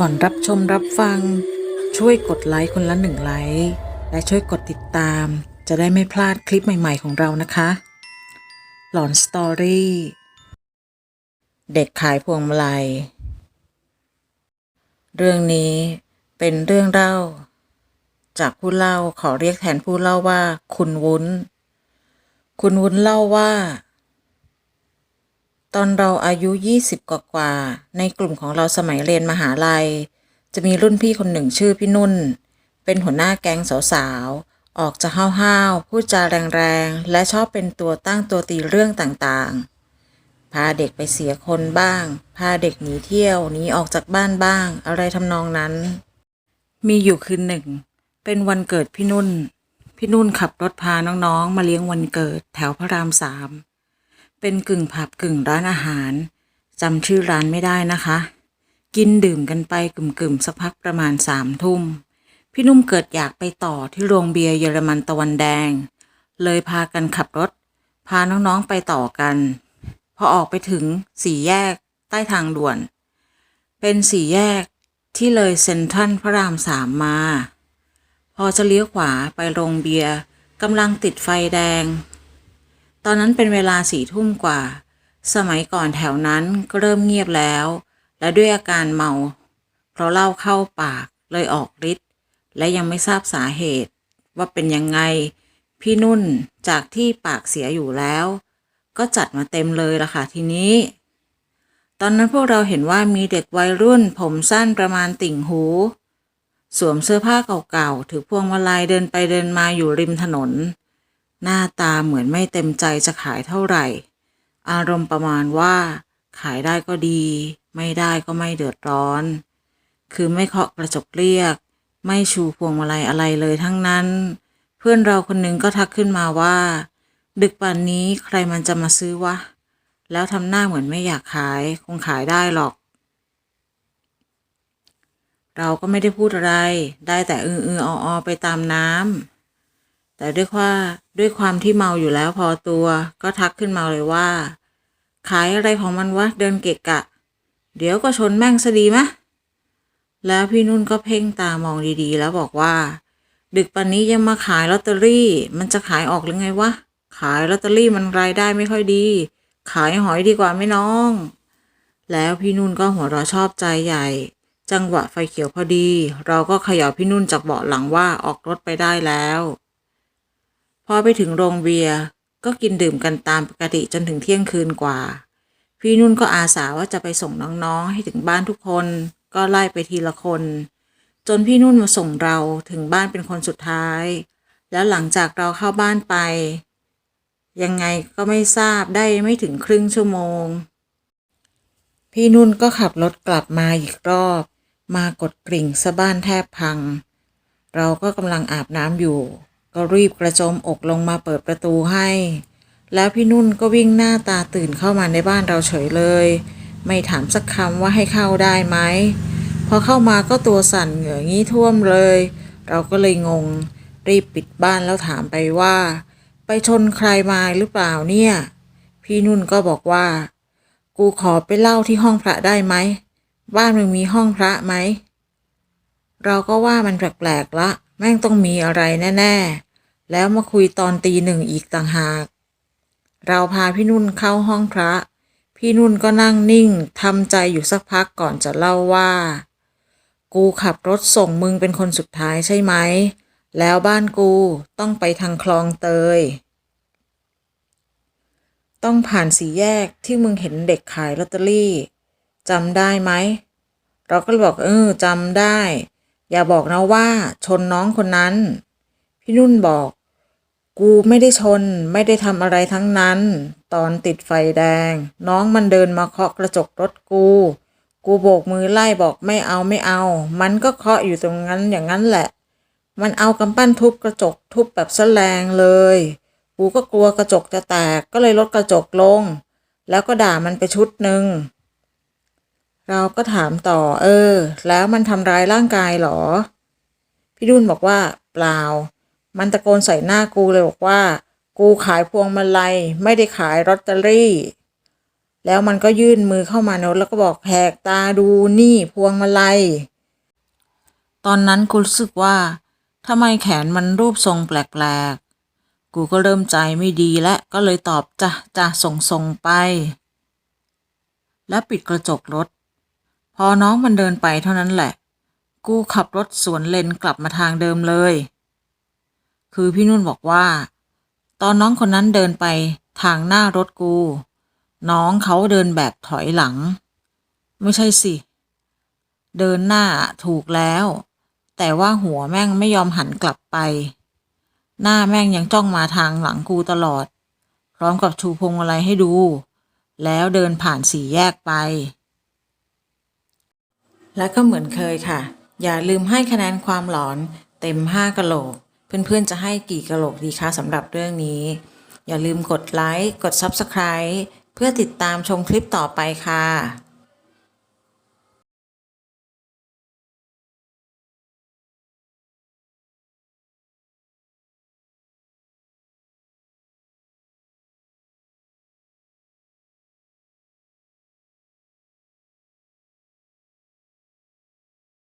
ก่อนรับชมรับฟัง ช่วยกดไลค์คนละหนึ่งไลค์และช่วยกดติดตาม จะได้ไม่พลาดคลิปใหม่ ๆ ของเรานะคะ หลอนสตอรี่เด็กขายพวงมาลัย เรื่องนี้เป็นเรื่องเล่า จากผู้เล่าขอเรียกแทนผู้เล่าว่า คุณวุ้น คุณวุ้นเล่าว่า ตอนเราอายุ 20 กว่ากว่า ในกลุ่มของเราสมัยเรียนมหาลัย จะมีรุ่นพี่คนหนึ่งชื่อพี่นุ่น เป็นหัวหน้าแก๊งสาวๆ ออกจะห้าวๆ พูดจาแรงๆ และชอบเป็นตัวตั้งตัวตีเรื่องต่างๆ พาเด็กไปเสียคนบ้าง พาเด็กหนีเที่ยว หนีออกจากบ้านบ้าง อะไรทำนองนั้น มีอยู่คืนหนึ่ง เป็นวันเกิดพี่นุ่น พี่นุ่นขับรถพาน้องๆ มาเลี้ยงวันเกิดแถวพระรามสาม เป็นกึ่งผับกึ่งร้านอาหารจำชื่อร้านไม่ได้นะคะ กินดื่มกันไปกึ่มๆสักพักประมาณสามทุ่ม พี่นุ่มเกิดอยากไปต่อที่โรงเบียร์เยอรมันตะวันแดง เลยพากันขับรถ พาน้องๆไปต่อกัน พอออกไปถึงสี่แยกใต้ทางด่วน เป็นสี่แยกที่เลยเซ็นทรัลพระรามสามมา พอจะเลี้ยวขวาไปโรงเบียร์กำลังติดไฟแดง ตอนนั้นเป็นเวลาสี่ทุ่มกว่า สมัยก่อนแถวนั้นก็เริ่มเงียบแล้ว และด้วยอาการเมา เพราะเหล้าเข้าปากเลยออกฤทธิ์และยังไม่ทราบสาเหตุ ว่าเป็นยังไง พี่นุ่นจากที่ปากเสียอยู่แล้ว ก็จัดมาเต็มเลยละค่ะทีนี้ ตอนนั้นพวกเราเห็นว่ามีเด็กวัยรุ่น ผมสั้นประมาณติ่งหู สวมเสื้อผ้าเก่าๆถือพวงมาลัยเดินไปเดินมาอยู่ริมถนน หน้าตาเหมือนไม่เต็มใจจะขายเท่าไหร่ อารมณ์ประมาณว่า ขายได้ก็ดี ไม่ได้ก็ไม่เดือดร้อน คือไม่เคาะกระจกเรียก ไม่ชูพวงมาลัยอะไรเลยทั้งนั้น เพื่อนเราคนหนึงก็ทักขึ้นมาว่า ดึกป่านนี้ใครมันจะมาซื้อวะ แล้วทำหน้าเหมือนไม่อยากขาย คงขายได้หรอก เราก็ไม่ได้พูดอะไร ได้แต่อืออือออๆไปตามน้ำ แต่ด้วยว่าด้วยความที่เมาอยู่แล้วพอตัว ก็ทักขึ้นมาเลยว่า ขายอะไรของมันวะเดินเกะกะ เดี๋ยวก็ชนแม่งซะดีมะ แล้วพี่นุ่นก็เพ่งตามองดีๆ แล้วบอกว่า ดึกปันนี้ยังมาขายลอตเตอรี่ มันจะขายออกหรือไงวะ ขายลอตเตอรี่มันรายได้ไม่ค่อยดี ขายหอยดีกว่าไหมน้อง แล้วพี่นุ่นก็หัวเราะชอบใจใหญ่ จังหวะไฟเขียวพอดี เราก็ขย่าพี่นุ่นจากเบาะหลังว่าออกรถไปได้แล้ว พอไปถึงโรงเบียร์ก็กินดื่มกันตามปกติจนถึงเที่ยงคืนกว่า พี่นุ่นก็อาสาว่าจะไปส่งน้องๆให้ถึงบ้านทุกคน ก็ไล่ไปทีละคน จนพี่นุ่นมาส่งเราถึงบ้านเป็นคนสุดท้าย แล้วหลังจากเราเข้าบ้านไป ยังไงก็ไม่ทราบได้ไม่ถึงครึ่งชั่วโมง พี่นุ่นก็ขับรถกลับมาอีกรอบ มากดกริ่งสะบ้านแทบพัง เราก็กำลังอาบน้ำอยู่ ก็รีบกระโจมอกลงมาเปิดประตูให้ แล้วพี่นุ่นก็วิ่งหน้าตาตื่นเข้ามาในบ้านเราเฉยเลย ไม่ถามสักคำว่าให้เข้าได้ไหมพอเข้ามาก็ตัวสั่นเหงื่องี้ท่วมเลย เราก็เลยงง รีบปิดบ้านแล้วถามไปว่า ไปชนใครมาหรือเปล่าเนี่ย พี่นุ่นก็บอกว่า กูขอไปเล่าที่ห้องพระได้ไหม บ้านมึงมีห้องพระไหม เราก็ว่ามันแปลกๆละ แม่งต้องมีอะไรแน่ ๆ แล้วมาคุยตอนตีหนึ่งอีกต่างหาก เราพาพี่นุ่นเข้าห้องพระ พี่นุ่นก็นั่งนิ่งทำใจอยู่สักพักก่อนจะเล่าว่า กูขับรถส่งมึงเป็นคนสุดท้ายใช่ไหม แล้วบ้านกูต้องไปทางคลองเตย ต้องผ่านสี่แยกที่มึงเห็นเด็กขายลอตเตอรี่จำได้ไหม เราก็บอกเออจำได้ อย่าบอกนะว่าชนน้องคนนั้น พี่นุ่นบอก กูไม่ได้ชนไม่ได้ทำอะไรทั้งนั้น ตอนติดไฟแดง น้องมันเดินมาเคาะกระจกรถกู กูโบกมือไล่บอกไม่เอาไม่เอา มันก็เคาะอยู่ตรงนั้นอย่างนั้นแหละ มันเอากำปั้นทุบกระจกทุบแบบแสแรงเลย กูก็กลัวกระจกจะแตกก็เลยลดกระจกลง แล้วก็ด่ามันไปชุดหนึ่ง เราก็ถามต่อ เออ แล้วมันทำร้ายร่างกายเหรอ พี่ดุนบอกว่า เปล่า มันตะโกนใส่หน้ากูเลยบอกว่า กูขายพวงมาลัยไม่ได้ขายลอตเตอรี่ แล้วมันก็ยื่นมือเข้ามาโน้ตแล้วก็บอกแหกตาดูนี่พวงมาลัย ตอนนั้นกูรู้สึกว่าทำไมแขนมันรูปทรงแปลกๆ กูก็เริ่มใจไม่ดีและก็เลยตอบจ้ะจ้ะส่งส่งๆไป แล้วปิดกระจกรถ พอน้องมันเดินไปเท่านั้นแหละ กูขับรถสวนเลนกลับมาทางเดิมเลย คือพี่นุ่นบอกว่า ตอนน้องคนนั้นเดินไปทางหน้ารถกู น้องเขาเดินแบบถอยหลัง ไม่ใช่สิ เดินหน้าถูกแล้ว แต่ว่าหัวแม่งไม่ยอมหันกลับไป หน้าแม่งยังจ้องมาทางหลังกูตลอด พร้อมกับชูพวงมาลัยให้ดู แล้วเดินผ่านสี่แยกไป และก็เหมือนเคยค่ะ อย่าลืมให้คะแนนความหลอนเต็ม 5กะโหลก เพื่อนๆ จะให้กี่กะโหลกดีคะสำหรับเรื่องนี้ อย่าลืมกดไลค์ กด Subscribe เพื่อติดตามชมคลิปต่อไปค่ะ